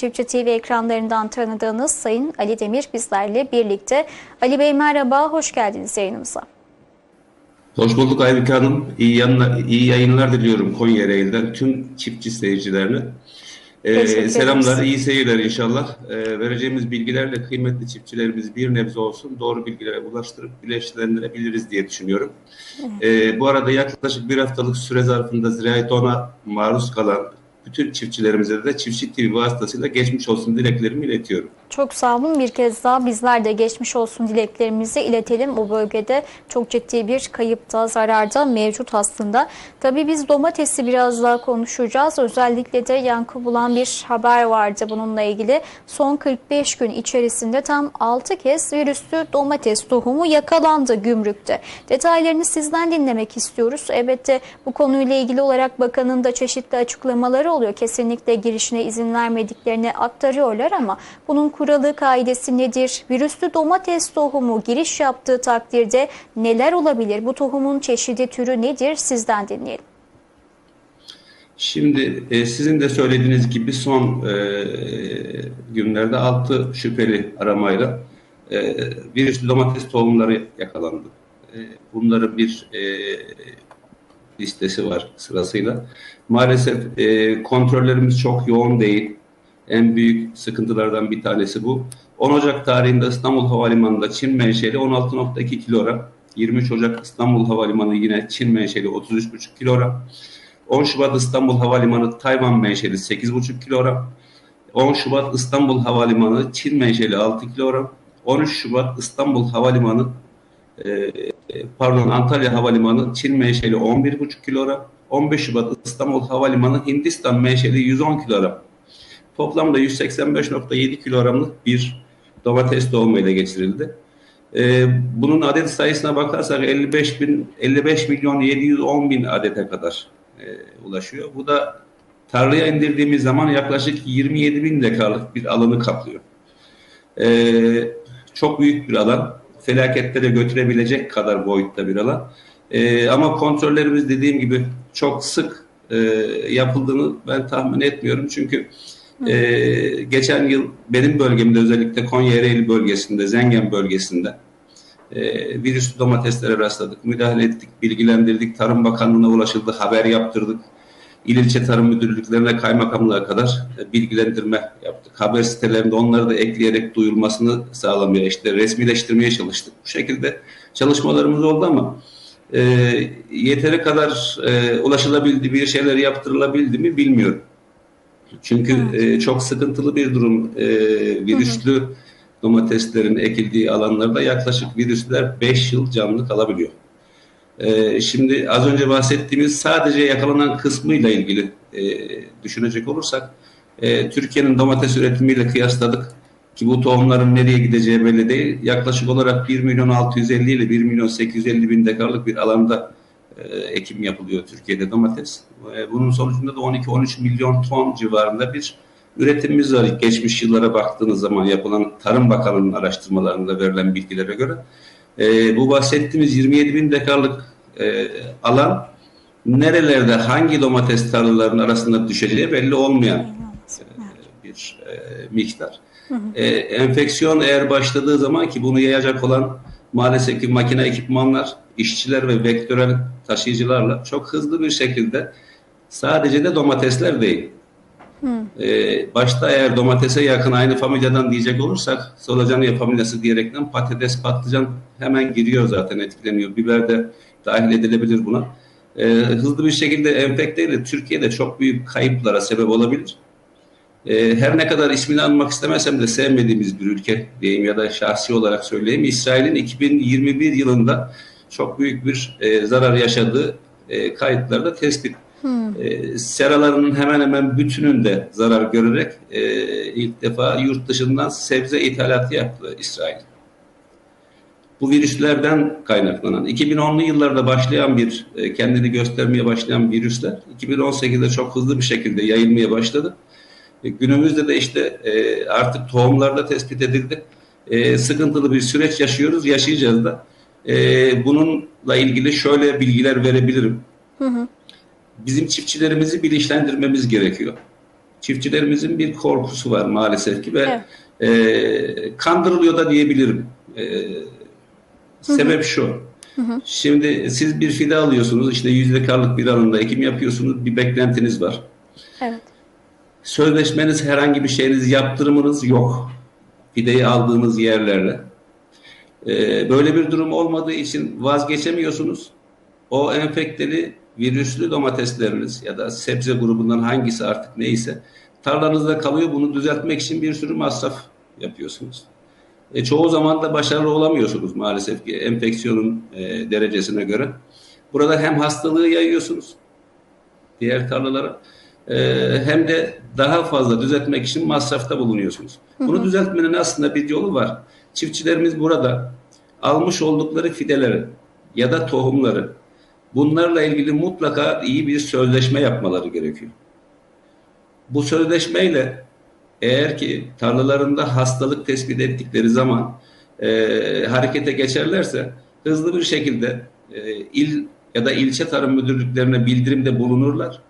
Çiftçi TV ekranlarından tanıdığınız Sayın Ali Demir bizlerle birlikte. Ali Bey merhaba, hoş geldiniz yayınımıza. Hoş bulduk Aybüke Hanım. İyi, yanla, iyi yayınlar diliyorum Konya Ereğli'den tüm çiftçi seyircilerine. Ee, selamlar, iyi seyirler inşallah. Ee, vereceğimiz bilgilerle kıymetli çiftçilerimiz bir nebze olsun doğru bilgilere ulaştırıp bilinçlendirebiliriz diye düşünüyorum. Ee, bu arada yaklaşık bir haftalık süre zarfında ziraat ona maruz kalan bütün çiftçilerimize de Çiftçi TV vasıtasıyla geçmiş olsun dileklerimi iletiyorum. Çok sağ olun. Bir kez daha bizler de geçmiş olsun dileklerimizi iletelim. O bölgede çok ciddi bir kayıpta, zararda mevcut aslında. Tabii biz domatesi biraz daha konuşacağız. Özellikle de yankı bulan bir haber vardı bununla ilgili. Son 45 gün içerisinde tam 6 kez virüslü domates tohumu yakalandı gümrükte. Detaylarını sizden dinlemek istiyoruz. Elbette bu konuyla ilgili olarak bakanın da çeşitli açıklamaları oluyor. Kesinlikle girişine izin vermediklerini aktarıyorlar ama bunun kuralı kaidesi nedir? Virüslü domates tohumu giriş yaptığı takdirde neler olabilir? Bu tohumun çeşidi türü nedir? Sizden dinleyelim. Şimdi e, sizin de söylediğiniz gibi son e, günlerde 6 şüpheli aramayla e, virüslü domates tohumları yakalandı. E, bunların bir e, listesi var sırasıyla. Maalesef e, kontrollerimiz çok yoğun değil. En büyük sıkıntılardan bir tanesi bu. 10 Ocak tarihinde İstanbul Havalimanı'nda Çin menşeli 16.2 kilogram. 23 Ocak İstanbul Havalimanı yine Çin menşeli 33.5 kilogram. 10 Şubat İstanbul Havalimanı Tayvan menşeli 8,5 kilogram. 10 Şubat İstanbul Havalimanı Çin menşeli 6 kilogram. 13 Şubat İstanbul Havalimanı e, pardon Antalya Havalimanı Çin menşeli 11,5 kilogram. 15 Şubat İstanbul Havalimanı Hindistan menşeli 110 kilogram. Toplamda 185.7 kilogramlık bir domates doğumuyla geçirildi. Ee, bunun adet sayısına bakarsak 55 bin 55 milyon 710 bin adete kadar e, ulaşıyor. Bu da tarlaya indirdiğimiz zaman yaklaşık 27 bin dekarlık bir alanı kaplıyor. Ee, çok büyük bir alan. Felakette de götürebilecek kadar boyutta bir alan. Ee, ama kontrollerimiz dediğim gibi çok sık e, yapıldığını ben tahmin etmiyorum. Çünkü ee, geçen yıl benim bölgemde özellikle Konya Ereğli bölgesinde, Zengen bölgesinde e, virüslü domateslere rastladık. Müdahale ettik, bilgilendirdik. Tarım Bakanlığı'na ulaşıldı, haber yaptırdık. İl ilçe tarım müdürlüklerine, kaymakamlığa kadar e, bilgilendirme yaptık. Haber sitelerinde onları da ekleyerek duyurulmasını sağlamaya, işte resmileştirmeye çalıştık. Bu şekilde çalışmalarımız oldu ama e, yeteri kadar e, ulaşılabildi, bir şeyler yaptırılabildi mi bilmiyorum. Çünkü e, çok sıkıntılı bir durum. E, virüslü domateslerin ekildiği alanlarda yaklaşık virüsler 5 yıl canlı kalabiliyor. E, şimdi az önce bahsettiğimiz sadece yakalanan kısmıyla ilgili e, düşünecek olursak e, Türkiye'nin domates üretimiyle kıyasladık ki bu tohumların nereye gideceği belli değil. Yaklaşık olarak 1 milyon 650 ile 1 milyon 850 bin dekarlık bir alanda e, ekim yapılıyor Türkiye'de domates. E, bunun sonucunda da 12-13 milyon ton civarında bir üretimimiz var. Geçmiş yıllara baktığınız zaman yapılan Tarım Bakanlığı'nın araştırmalarında verilen bilgilere göre. E, bu bahsettiğimiz 27 bin dekarlık e, alan nerelerde hangi domates tarlalarının arasında düşeceği belli olmayan e, bir e, miktar. E, enfeksiyon eğer başladığı zaman ki bunu yayacak olan maalesef ki makine ekipmanlar, işçiler ve vektörel taşıyıcılarla çok hızlı bir şekilde sadece de domatesler değil. Ee, başta eğer domatese yakın aynı familyadan diyecek olursak solucan familyası diyerekten patates, patlıcan hemen giriyor zaten etkileniyor. Biber de dahil edilebilir buna. Ee, hızlı bir şekilde enfekteyle Türkiye'de çok büyük kayıplara sebep olabilir. Ee, her ne kadar ismini anmak istemesem de sevmediğimiz bir ülke diyeyim ya da şahsi olarak söyleyeyim. İsrail'in 2021 yılında çok büyük bir e, zarar yaşadığı e, kayıtlarda tespit. E, seralarının hemen hemen bütününde zarar görerek e, ilk defa yurt dışından sebze ithalatı yaptı İsrail. Bu virüslerden kaynaklanan 2010'lu yıllarda başlayan bir e, kendini göstermeye başlayan virüsler 2018'de çok hızlı bir şekilde yayılmaya başladı. E, günümüzde de işte e, artık tohumlarda tespit edildi. Sıkıntılı bir süreç yaşıyoruz, yaşayacağız da. Bununla ilgili şöyle bilgiler verebilirim. Bizim çiftçilerimizi bilinçlendirmemiz gerekiyor. çiftçilerimizin bir korkusu var maalesef ki ve Evet. e, kandırılıyor da diyebilirim. E, sebep şu. Şimdi siz bir fide alıyorsunuz, işte yüzde karlık bir alanda ekim yapıyorsunuz, bir beklentiniz var. Evet. Sözleşmeniz herhangi bir şeyiniz, yaptırımınız yok. Fideyi aldığınız yerlerle. Ee, böyle bir durum olmadığı için vazgeçemiyorsunuz. O enfekteli virüslü domatesleriniz ya da sebze grubundan hangisi artık neyse tarlanızda kalıyor. Bunu düzeltmek için bir sürü masraf yapıyorsunuz. E, çoğu zaman da başarılı olamıyorsunuz maalesef ki enfeksiyonun e, derecesine göre. Burada hem hastalığı yayıyorsunuz diğer tarlalara e, hem de daha fazla düzeltmek için masrafta bulunuyorsunuz. Bunu düzeltmenin aslında bir yolu var. Çiftçilerimiz burada almış oldukları fideleri ya da tohumları bunlarla ilgili mutlaka iyi bir sözleşme yapmaları gerekiyor. Bu sözleşmeyle eğer ki tarlalarında hastalık tespit ettikleri zaman e, harekete geçerlerse hızlı bir şekilde e, il ya da ilçe tarım müdürlüklerine bildirimde bulunurlar.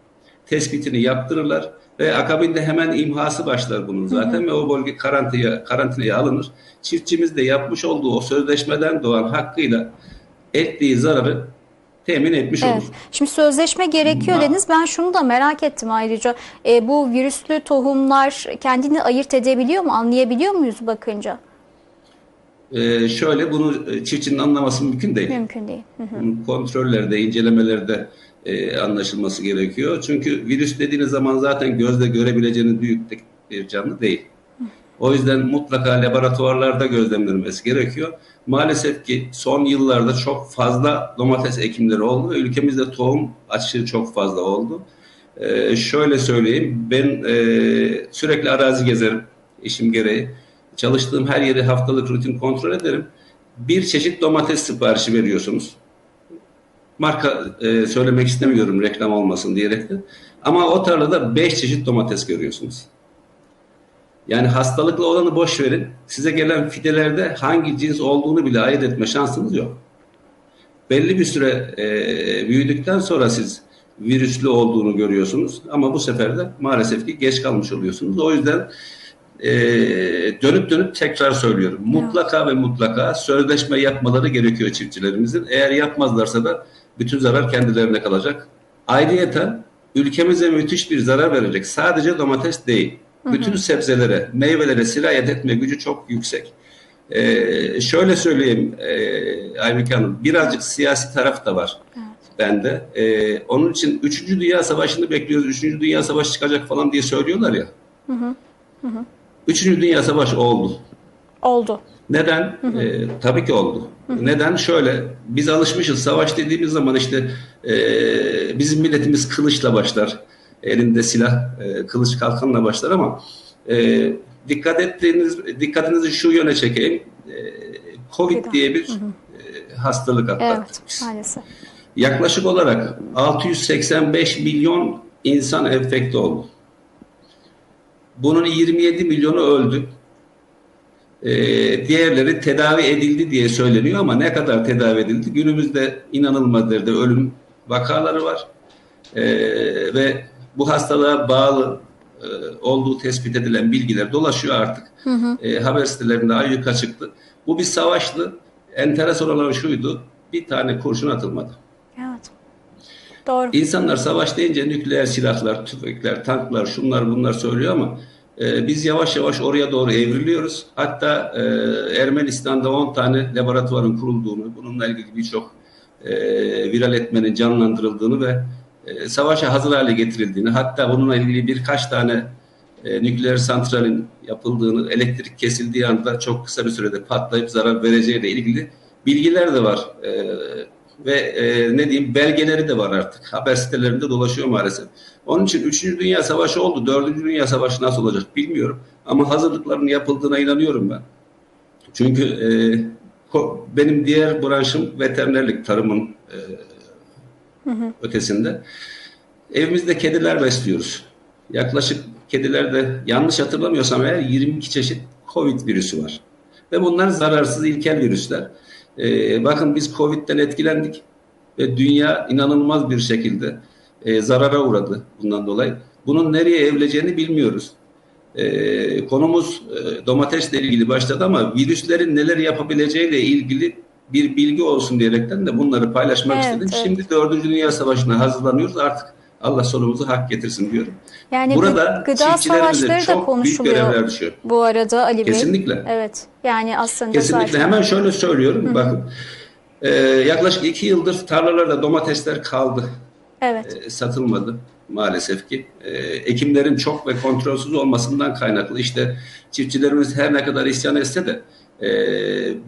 Tespitini yaptırırlar ve akabinde hemen imhası başlar bunun zaten ve o bölge karantinaya, karantinaya alınır. Çiftçimiz de yapmış olduğu o sözleşmeden doğan hakkıyla ettiği zararı temin etmiş Evet. olur. Şimdi sözleşme gerekiyor Ma- dediniz. Ben şunu da merak ettim ayrıca. E, bu virüslü tohumlar kendini ayırt edebiliyor mu? Anlayabiliyor muyuz bakınca? Ee, şöyle bunu çiftçinin anlaması mümkün değil. Mümkün değil. Hı hı. Kontrollerde, incelemelerde e, anlaşılması gerekiyor. Çünkü virüs dediğiniz zaman zaten gözle görebileceğiniz büyüklük bir canlı değil. O yüzden mutlaka laboratuvarlarda gözlemlenmesi gerekiyor. Maalesef ki son yıllarda çok fazla domates ekimleri oldu ülkemizde tohum açığı çok fazla oldu. Ee, şöyle söyleyeyim, ben e, sürekli arazi gezerim işim gereği. Çalıştığım her yeri haftalık rutin kontrol ederim. Bir çeşit domates siparişi veriyorsunuz marka e, söylemek istemiyorum reklam olmasın diyerek de. Ama o tarlada 5 çeşit domates görüyorsunuz. Yani hastalıklı olanı boş verin. Size gelen fidelerde hangi cins olduğunu bile ayırt etme şansınız yok. Belli bir süre e, büyüdükten sonra siz virüslü olduğunu görüyorsunuz. Ama bu sefer de maalesef ki geç kalmış oluyorsunuz. O yüzden e, dönüp dönüp tekrar söylüyorum. Mutlaka ve mutlaka sözleşme yapmaları gerekiyor çiftçilerimizin. Eğer yapmazlarsa da bütün zarar kendilerine kalacak. Ayrıyeten ülkemize müthiş bir zarar verecek. Sadece domates değil. Bütün sebzelere, meyvelere sirayet etme gücü çok yüksek. Ee, şöyle söyleyeyim e, Aybüke Hanım, birazcık siyasi taraf da var bende. Ee, onun için 3. Dünya Savaşı'nı bekliyoruz, 3. Dünya Savaşı çıkacak falan diye söylüyorlar ya. 3. Dünya Savaşı oldu. Oldu. Neden? Ee, tabii ki oldu. Neden? Şöyle, biz alışmışız. Savaş dediğimiz zaman işte e, bizim milletimiz kılıçla başlar. Elinde silah, e, kılıç kalkanla başlar ama e, dikkat ettiğiniz, dikkatinizi şu yöne çekeyim. E, Covid diye bir e, hastalık atlattık Evet maalesef. Yaklaşık olarak 685 milyon insan enfekte oldu. Bunun 27 milyonu öldü. Ee, diğerleri tedavi edildi diye söyleniyor ama ne kadar tedavi edildi? Günümüzde inanılmaz derecede ölüm vakaları var. Ee, ve bu hastalığa bağlı e, olduğu tespit edilen bilgiler dolaşıyor artık. E, haber sitelerinde ayyuka çıktı. Bu bir savaştı. Enteresan olan şuydu. Bir tane kurşun atılmadı. Evet. Doğru. İnsanlar savaş deyince nükleer silahlar, tüfekler, tanklar, şunlar bunlar söylüyor ama e, biz yavaş yavaş oraya doğru evriliyoruz. Hatta e, Ermenistan'da 10 tane laboratuvarın kurulduğunu, bununla ilgili birçok e, viral etmenin canlandırıldığını ve e, savaşa hazır hale getirildiğini, hatta bununla ilgili birkaç tane e, nükleer santralin yapıldığını, elektrik kesildiği anda çok kısa bir sürede patlayıp zarar vereceğiyle ilgili bilgiler de var. E, ve e, ne diyeyim belgeleri de var artık. Haber sitelerinde dolaşıyor maalesef. Onun için 3. Dünya Savaşı oldu. 4. Dünya Savaşı nasıl olacak bilmiyorum. Ama hazırlıkların yapıldığına inanıyorum ben. Çünkü e, benim diğer branşım veterinerlik, tarımın e, ötesinde. Evimizde kediler besliyoruz. Yaklaşık kedilerde yanlış hatırlamıyorsam eğer 22 çeşit Covid virüsü var. Ve bunlar zararsız ilkel virüsler. Ee, bakın biz Covid'den etkilendik ve dünya inanılmaz bir şekilde e, zarara uğradı bundan dolayı. Bunun nereye evrileceğini bilmiyoruz. Ee, konumuz e, domatesle ilgili başladı ama virüslerin neler yapabileceğiyle ilgili bir bilgi olsun diyerekten de bunları paylaşmak Evet, istedim. evet. Şimdi 4. Dünya Savaşı'na hazırlanıyoruz. Artık Allah sonumuzu hak getirsin diyorum. Yani Burada gı- gıda savaşları da büyük konuşuluyor düşüyor. bu arada Ali Bey. Kesinlikle. Evet. Yani aslında Kesinlikle. zaten Hemen şöyle söylüyorum. Bakın. Ee, yaklaşık iki yıldır tarlalarda domatesler kaldı. evet. e, satılmadı maalesef ki. E, ekimlerin çok ve kontrolsüz olmasından kaynaklı. İşte çiftçilerimiz her ne kadar isyan etse de e,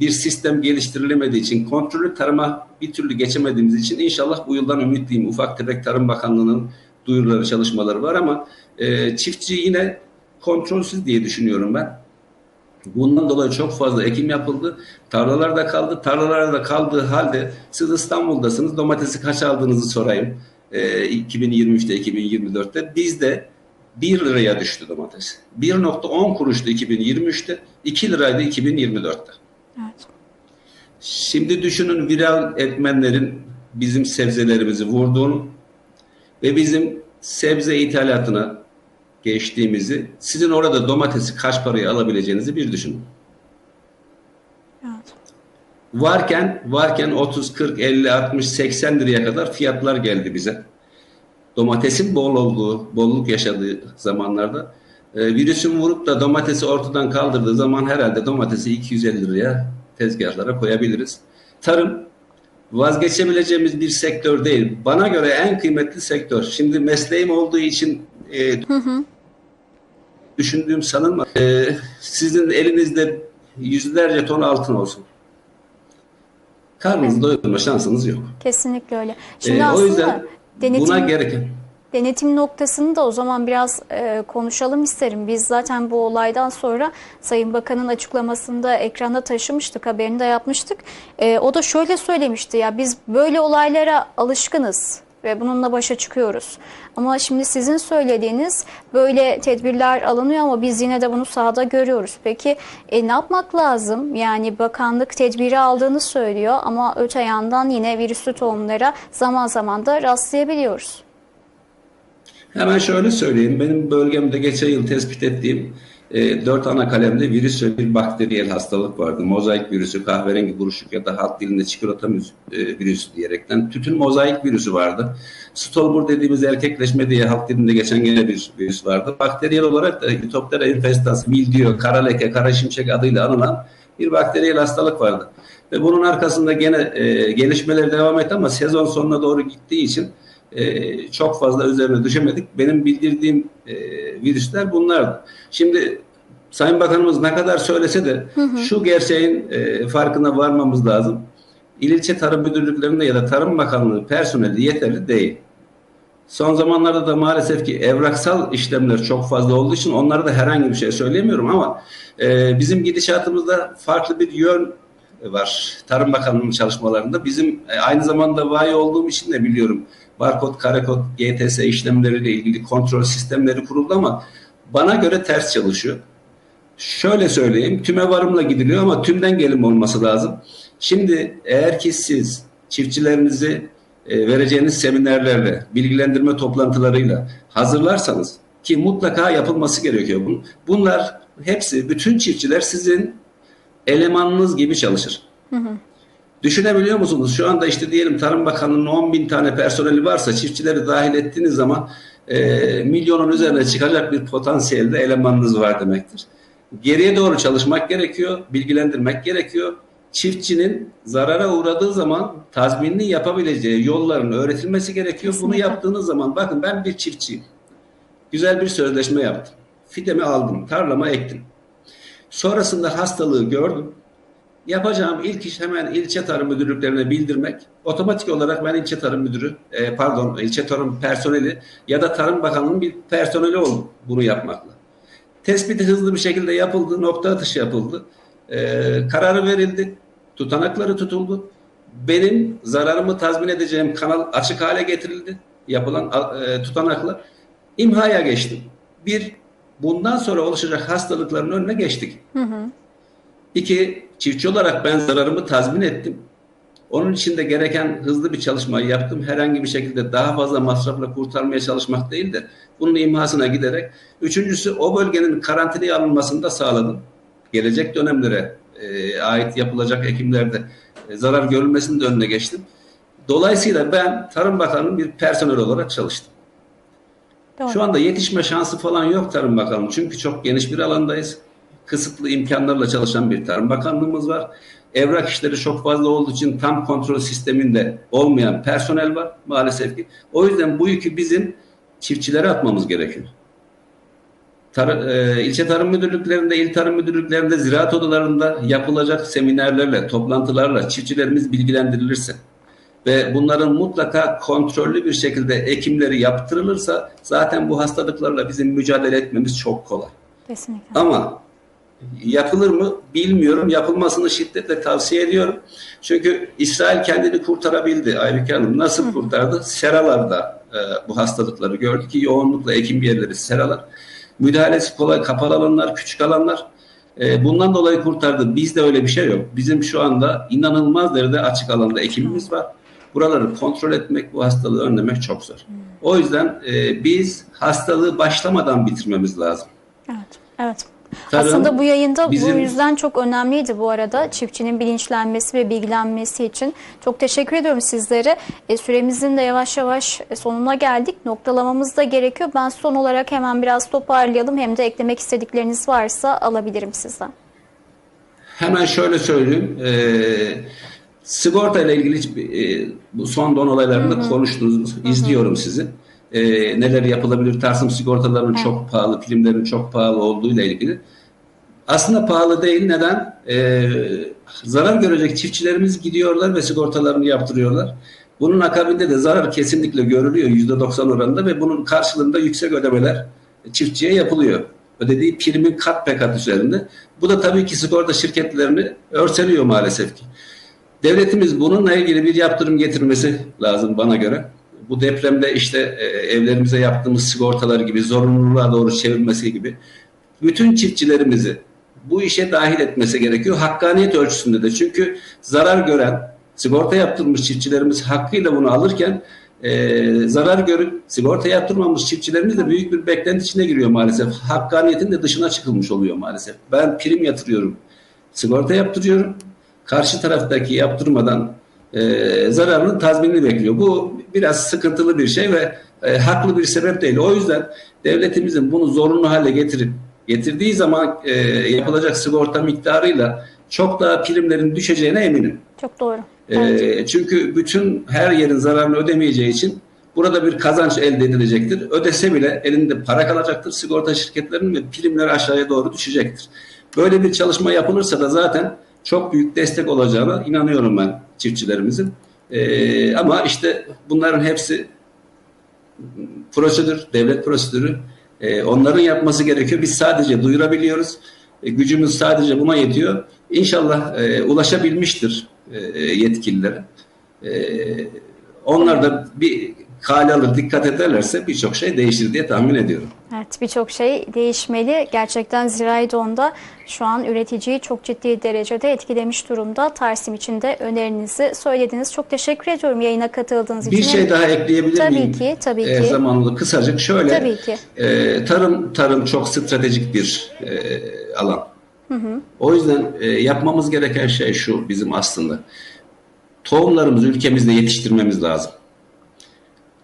bir sistem geliştirilemediği için kontrollü tarıma bir türlü geçemediğimiz için inşallah bu yıldan ümitliyim. Ufak tefek Tarım Bakanlığı'nın duyuruları, çalışmaları var ama e, çiftçi yine kontrolsüz diye düşünüyorum ben. Bundan dolayı çok fazla ekim yapıldı. Tarlalarda kaldı. Tarlalarda kaldığı halde siz İstanbul'dasınız. Domatesi kaç aldığınızı sorayım. Ee, 2023'te, 2024'te. Bizde 1 liraya düştü domates. 1.10 kuruştu 2023'te. 2 liraydı 2024'te. Evet. Şimdi düşünün viral etmenlerin bizim sebzelerimizi vurduğunu ve bizim sebze ithalatına geçtiğimizi, sizin orada domatesi kaç paraya alabileceğinizi bir düşünün. Evet. Varken varken 30, 40, 50, 60, 80 liraya kadar fiyatlar geldi bize. Domatesin bol olduğu, bolluk yaşadığı zamanlarda e, virüsün vurup da domatesi ortadan kaldırdığı zaman herhalde domatesi 250 liraya tezgahlara koyabiliriz. Tarım vazgeçebileceğimiz bir sektör değil. Bana göre en kıymetli sektör. Şimdi mesleğim olduğu için e, düşündüğüm sanılmaz. E, sizin elinizde yüzlerce ton altın olsun. Karnınızı doyurma şansınız yok. Kesinlikle öyle. Şimdi Ee, o aslında yüzden denetim buna gereken Denetim noktasını da o zaman biraz e, konuşalım isterim. Biz zaten bu olaydan sonra Sayın Bakan'ın açıklamasında ekranda taşımıştık, haberini de yapmıştık. E, o da şöyle söylemişti ya biz böyle olaylara alışkınız ve bununla başa çıkıyoruz. Ama şimdi sizin söylediğiniz böyle tedbirler alınıyor ama biz yine de bunu sahada görüyoruz. Peki e, ne yapmak lazım? Yani bakanlık tedbiri aldığını söylüyor ama öte yandan yine virüslü tohumlara zaman zaman da rastlayabiliyoruz. Hemen şöyle söyleyeyim. Benim bölgemde geçen yıl tespit ettiğim e, dört ana kalemde virüs ve bir bakteriyel hastalık vardı. Mozaik virüsü, kahverengi buruşuk ya da halk dilinde çikolata e, virüsü diyerekten. Tütün mozaik virüsü vardı. Stolbur dediğimiz erkekleşme diye halk dilinde geçen gene bir virüs vardı. Bakteriyel olarak da Lepidoptera infestans, mildiyo, kara leke, kara şimşek adıyla anılan bir bakteriyel hastalık vardı. Ve bunun arkasında gene e, gelişmeler devam etti ama sezon sonuna doğru gittiği için e, çok fazla üzerine düşemedik. Benim bildirdiğim e, virüsler bunlardı. Şimdi Sayın Bakanımız ne kadar söylese de şu gerçeğin e, farkına varmamız lazım. İl ilçe tarım müdürlüklerinde ya da Tarım Bakanlığı personeli yeterli değil. Son zamanlarda da maalesef ki evraksal işlemler çok fazla olduğu için onlara da herhangi bir şey söyleyemiyorum ama e, bizim gidişatımızda farklı bir yön var. Tarım Bakanlığı'nın çalışmalarında. Bizim e, aynı zamanda vayi olduğum için de biliyorum. Barkod, karekod, GTS işlemleriyle ilgili kontrol sistemleri kuruldu ama bana göre ters çalışıyor. Şöyle söyleyeyim, tüme varımla gidiliyor ama tümden gelim olması lazım. Şimdi eğer ki siz çiftçilerinizi e, vereceğiniz seminerlerle, bilgilendirme toplantılarıyla hazırlarsanız ki mutlaka yapılması gerekiyor bunun. Bunlar hepsi, bütün çiftçiler sizin elemanınız gibi çalışır. Düşünebiliyor musunuz? Şu anda işte diyelim Tarım Bakanlığı'nın 10 bin tane personeli varsa çiftçileri dahil ettiğiniz zaman e, milyonun üzerine çıkacak bir potansiyelde elemanınız var demektir. Geriye doğru çalışmak gerekiyor, bilgilendirmek gerekiyor. Çiftçinin zarara uğradığı zaman tazminini yapabileceği yolların öğretilmesi gerekiyor. Bunu Kesinlikle. yaptığınız zaman bakın ben bir çiftçiyim. Güzel bir sözleşme yaptım. Fidemi aldım, tarlama ektim. Sonrasında hastalığı gördüm. Yapacağım ilk iş hemen ilçe tarım müdürlüklerine bildirmek. Otomatik olarak ben ilçe tarım müdürü, e, pardon ilçe tarım personeli ya da Tarım Bakanlığı'nın bir personeli oldum bunu yapmakla. Tespiti hızlı bir şekilde yapıldı, nokta atışı yapıldı. E, kararı verildi, tutanakları tutuldu. Benim zararımı tazmin edeceğim kanal açık hale getirildi. Yapılan e, tutanakla imhaya geçtim. Bir, bundan sonra oluşacak hastalıkların önüne geçtik. İki, çiftçi olarak ben zararımı tazmin ettim. Onun için de gereken hızlı bir çalışmayı yaptım. Herhangi bir şekilde daha fazla masrafla kurtarmaya çalışmak değil de bunun imhasına giderek. Üçüncüsü o bölgenin karantinaya alınmasını da sağladım. Gelecek dönemlere e, ait yapılacak ekimlerde e, zarar görülmesinin de önüne geçtim. Dolayısıyla ben Tarım Bakanı'nın bir personel olarak çalıştım. Doğru. Şu anda yetişme şansı falan yok Tarım Bakanlığı. Çünkü çok geniş bir alandayız. Kısıtlı imkanlarla çalışan bir Tarım Bakanlığımız var. Evrak işleri çok fazla olduğu için tam kontrol sisteminde olmayan personel var maalesef ki. O yüzden bu yükü bizim çiftçilere atmamız gerekiyor. Tar e, ilçe tarım müdürlüklerinde, il tarım müdürlüklerinde, ziraat odalarında yapılacak seminerlerle, toplantılarla çiftçilerimiz bilgilendirilirse ve bunların mutlaka kontrollü bir şekilde ekimleri yaptırılırsa zaten bu hastalıklarla bizim mücadele etmemiz çok kolay. Kesinlikle. Ama yapılır mı bilmiyorum. Yapılmasını şiddetle tavsiye ediyorum. Çünkü İsrail kendini kurtarabildi Aybüke Hanım. Nasıl kurtardı? Seralarda e, bu hastalıkları gördü ki yoğunlukla ekim yerleri seralar. Müdahalesi kolay kapalı alanlar, küçük alanlar. E, bundan dolayı kurtardı. Bizde öyle bir şey yok. Bizim şu anda inanılmaz derecede açık alanda ekimimiz var. Buraları kontrol etmek, bu hastalığı önlemek çok zor. O yüzden e, biz hastalığı başlamadan bitirmemiz lazım. Evet. Evet. Tarım Aslında bu yayında bizim- bu yüzden çok önemliydi bu arada. Çiftçinin bilinçlenmesi ve bilgilenmesi için. Çok teşekkür ediyorum sizlere. E, süremizin de yavaş yavaş sonuna geldik. Noktalamamız da gerekiyor. Ben son olarak hemen biraz toparlayalım. Hem de eklemek istedikleriniz varsa alabilirim sizden. Hemen şöyle söyleyeyim. E, sigorta ile ilgili e, bu son don olaylarında konuştunuz. izliyorum sizi. E, neler yapılabilir? Tarsım sigortalarının çok pahalı, primlerin çok pahalı olduğu ile ilgili. Aslında pahalı değil. Neden? E, zarar görecek çiftçilerimiz gidiyorlar ve sigortalarını yaptırıyorlar. Bunun akabinde de zarar kesinlikle görülüyor %90 oranında ve bunun karşılığında yüksek ödemeler çiftçiye yapılıyor. Ödediği primin kat be kat üzerinde. Bu da tabii ki sigorta şirketlerini örseliyor maalesef ki. Devletimiz bununla ilgili bir yaptırım getirmesi lazım bana göre. Bu depremde işte e, evlerimize yaptığımız sigortalar gibi zorunluluğa doğru çevirmesi gibi bütün çiftçilerimizi bu işe dahil etmesi gerekiyor. Hakkaniyet ölçüsünde de. Çünkü zarar gören, sigorta yaptırmış çiftçilerimiz hakkıyla bunu alırken e, zarar görüp sigorta yaptırmamış çiftçilerimiz de büyük bir beklenti içine giriyor maalesef. Hakkaniyetin de dışına çıkılmış oluyor maalesef. Ben prim yatırıyorum, sigorta yaptırıyorum. Karşı taraftaki yaptırmadan e, zararının tazminini bekliyor. Bu biraz sıkıntılı bir şey ve e, haklı bir sebep değil. O yüzden devletimizin bunu zorunlu hale getirip getirdiği zaman e, yapılacak sigorta miktarıyla çok daha primlerin düşeceğine eminim. Çok doğru. E, çünkü bütün her yerin zararını ödemeyeceği için burada bir kazanç elde edilecektir. Ödese bile elinde para kalacaktır sigorta şirketlerinin ve primler aşağıya doğru düşecektir. Böyle bir çalışma yapılırsa da zaten çok büyük destek olacağına inanıyorum ben çiftçilerimizin. E, ama işte bunların hepsi prosedür, devlet prosedürü. E, onların yapması gerekiyor. Biz sadece duyurabiliyoruz. E, gücümüz sadece buna yetiyor. İnşallah e, ulaşabilmiştir e, yetkililere. E, onlar da bir kale alır, dikkat ederlerse birçok şey değişir diye tahmin ediyorum. Evet birçok şey değişmeli. Gerçekten zirai donda şu an üreticiyi çok ciddi derecede etkilemiş durumda. Tarsim için de önerinizi söylediniz. Çok teşekkür ediyorum yayına katıldığınız için. Bir şey daha ekleyebilir Tabii miyim? ki, tabii E, ki. zamanlı kısacık şöyle. Tabii ki. e, tarım tarım çok stratejik bir e, alan. O yüzden e, yapmamız gereken şey şu bizim aslında. Tohumlarımızı ülkemizde yetiştirmemiz lazım.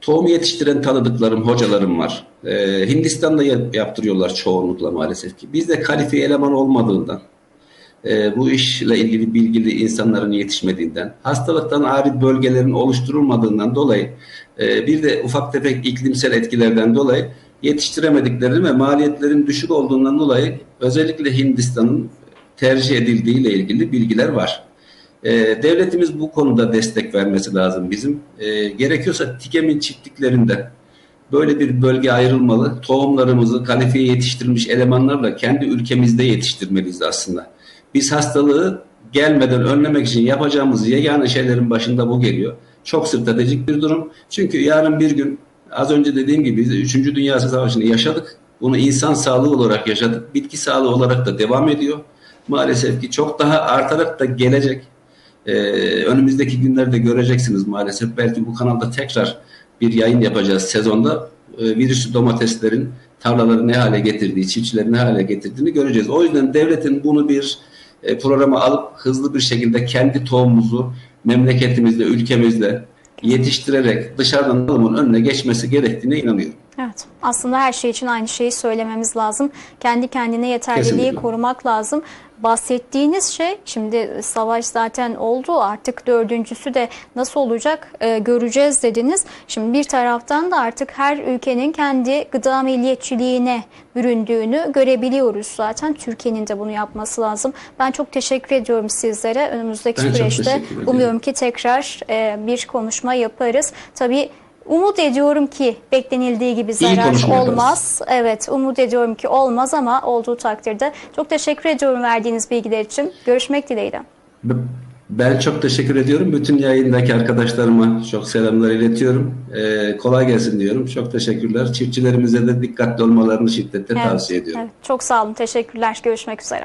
Tohum yetiştiren tanıdıklarım, hocalarım var. E, Hindistan'da yap- yaptırıyorlar çoğunlukla maalesef ki. Bizde kalifiye eleman olmadığından, e, bu işle ilgili bilgili insanların yetişmediğinden, hastalıktan ari bölgelerin oluşturulmadığından dolayı, e, bir de ufak tefek iklimsel etkilerden dolayı yetiştiremediklerini ve maliyetlerin düşük olduğundan dolayı özellikle Hindistan'ın tercih edildiği ile ilgili bilgiler var. E, devletimiz bu konuda destek vermesi lazım bizim. E, gerekiyorsa TİKEM'in çiftliklerinde böyle bir bölge ayrılmalı. Tohumlarımızı kalifiye yetiştirilmiş elemanlarla kendi ülkemizde yetiştirmeliyiz aslında. Biz hastalığı gelmeden önlemek için yapacağımız yegane şeylerin başında bu geliyor. Çok stratejik bir durum. Çünkü yarın bir gün az önce dediğim gibi biz 3. Dünya Savaşı'nı yaşadık. Bunu insan sağlığı olarak yaşadık. Bitki sağlığı olarak da devam ediyor. Maalesef ki çok daha artarak da gelecek. Ee, önümüzdeki günlerde göreceksiniz maalesef. Belki bu kanalda tekrar bir yayın yapacağız sezonda. Ee, virüslü domateslerin tarlaları ne hale getirdiği, çiftçileri ne hale getirdiğini göreceğiz. O yüzden devletin bunu bir e, programa alıp hızlı bir şekilde kendi tohumumuzu memleketimizde, ülkemizde yetiştirerek dışarıdan alımın önüne geçmesi gerektiğine inanıyorum. Evet. Aslında her şey için aynı şeyi söylememiz lazım. Kendi kendine yeterliliği Kesinlikle. korumak lazım. Bahsettiğiniz şey şimdi savaş zaten oldu artık dördüncüsü de nasıl olacak e, göreceğiz dediniz. Şimdi bir taraftan da artık her ülkenin kendi gıda milliyetçiliğine büründüğünü görebiliyoruz zaten. Türkiye'nin de bunu yapması lazım. Ben çok teşekkür ediyorum sizlere. Önümüzdeki Ben süreçte umuyorum ki tekrar e, bir konuşma yaparız. Tabii Umut ediyorum ki beklenildiği gibi zarar olmaz. Evet, umut ediyorum ki olmaz ama olduğu takdirde çok teşekkür ediyorum verdiğiniz bilgiler için. Görüşmek dileğiyle. Ben çok teşekkür ediyorum. Bütün yayındaki arkadaşlarıma çok selamlar iletiyorum. Ee, kolay gelsin diyorum. Çok teşekkürler. Çiftçilerimize de dikkatli olmalarını şiddetle Evet, tavsiye ediyorum. evet. Çok sağ olun. Teşekkürler. Görüşmek üzere.